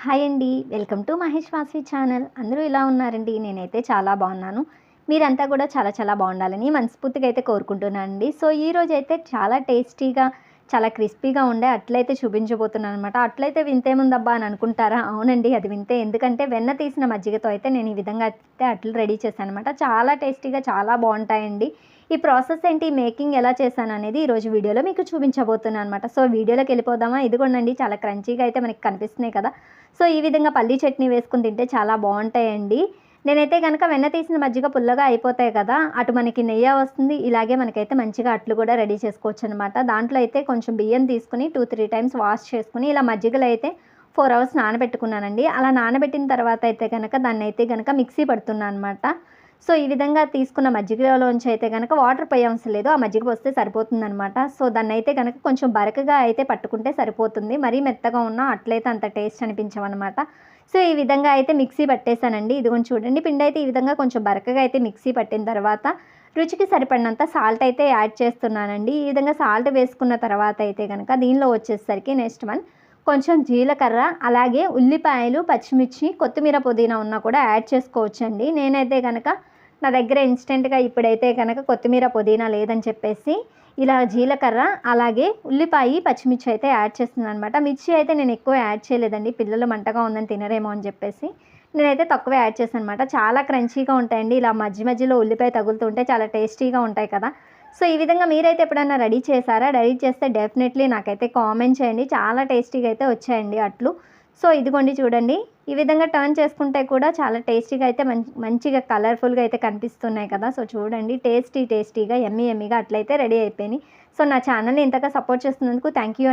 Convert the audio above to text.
Hi అండి. Welcome to Mahesh వాసి channel. అందరూ ఇలా ఉన్నారండి? నేనైతే చాలా బాగున్నాను. మీరంతా కూడా చాలా చాలా బాగుండాలని మనస్ఫూర్తిగా అయితే కోరుకుంటున్నానండి. సో ఈ అయితే చాలా టేస్టీగా చాలా క్రిస్పీగా ఉండే అట్లయితే చూపించబోతున్నాను అనమాట అట్లయితే వింతేముందబ్బా అని అనుకుంటారా? అవునండి అది వింతే. ఎందుకంటే వెన్న తీసిన మజ్జిగతో అయితే నేను ఈ విధంగా అయితే అట్లు రెడీ చేశాను అనమాట చాలా టేస్టీగా చాలా బాగుంటాయండి. ఈ ప్రాసెస్ ఏంటి మేకింగ్ ఎలా చేశాను అనేది ఈరోజు వీడియోలో మీకు చూపించబోతున్నాను అనమాట సో వీడియోలోకి వెళ్ళిపోదామా? ఇదిగోండి చాలా క్రంచీగా అయితే మనకి కనిపిస్తున్నాయి కదా. సో ఈ విధంగా పల్లీ చట్నీ వేసుకుని తింటే చాలా బాగుంటాయండి. నేనైతే కనుక వెన్న తీసిన మజ్జిగ పుల్లగా అయిపోతాయి కదా అటు మనకి నెయ్యి వస్తుంది ఇలాగే మనకైతే మంచిగా అట్లు కూడా రెడీ చేసుకోవచ్చు అనమాట దాంట్లో అయితే కొంచెం బియ్యం తీసుకుని టూ త్రీ టైమ్స్ వాష్ చేసుకుని ఇలా మజ్జిగలో అయితే ఫోర్ అవర్స్ నానబెట్టుకున్నానండి. అలా నానబెట్టిన తర్వాత అయితే కనుక దాన్ని అయితే కనుక మిక్సీ పడుతున్నా అనమాట. సో ఈ విధంగా తీసుకున్న మజ్జిగలోంచి అయితే కనుక వాటర్ పోయే అవసరం లేదు. ఆ మజ్జిగ వస్తే సరిపోతుందనమాట సో దాన్ని అయితే కనుక కొంచెం బరకగా అయితే పట్టుకుంటే సరిపోతుంది. మరీ మెత్తగా ఉన్నా అట్లయితే అంత టేస్ట్ అనిపించమన్నమాట సో ఈ విధంగా అయితే మిక్సీ పట్టేశానండి. ఇదిగోని చూడండి. పిండి అయితే ఈ విధంగా కొంచెం బరకగా అయితే మిక్సీ పట్టిన తర్వాత రుచికి సరిపడినంత సాల్ట్ అయితే యాడ్ చేస్తున్నానండి. ఈ విధంగా సాల్ట్ వేసుకున్న తర్వాత అయితే కనుక దీనిలో వచ్చేసరికి నెక్స్ట్ వన్ కొంచెం జీలకర్ర అలాగే ఉల్లిపాయలు పచ్చిమిర్చి కొత్తిమీర పుదీనా ఉన్నా కూడా యాడ్ చేసుకోవచ్చండి. నేనైతే కనుక నా దగ్గర ఇన్స్టెంట్గా ఇప్పుడైతే కనుక కొత్తిమీర పుదీనా లేదని చెప్పేసి ఇలా జీలకర్ర అలాగే ఉల్లిపాయ పచ్చిమిర్చి అయితే యాడ్ చేస్తున్నాను అనమాట మిర్చి అయితే నేను ఎక్కువ యాడ్ చేయలేదండి. పిల్లలు మంటగా ఉందని తినరేమో అని చెప్పేసి నేనైతే తక్కువ యాడ్ చేశాను అనమాట చాలా క్రంచీగా ఉంటాయండి. ఇలా మధ్య మధ్యలో ఉల్లిపాయ తగులుతుంటే చాలా టేస్టీగా ఉంటాయి కదా. సో ఈ విధంగా మీరైతే ఎప్పుడైనా రెడీ చేశారా? రెడీ చేస్తే డెఫినెట్లీ నాకైతే కామెంట్ చేయండి. చాలా టేస్టీగా అయితే వచ్చాయండి అట్లు. సో ఇదిగోండి చూడండి. ఈ విధంగా టర్న్ చేసుకుంటే కూడా చాలా టేస్టీగా అయితే మంచి మంచిగా కలర్ఫుల్గా అయితే కనిపిస్తున్నాయి కదా. సో చూడండి టేస్టీ టేస్టీగా ఎమ్మీ ఎమ్మీగా అట్లయితే రెడీ అయిపోయినాయి. సో నా ఛానల్ని ఇంతగా సపోర్ట్ చేస్తున్నందుకు థ్యాంక్ యూ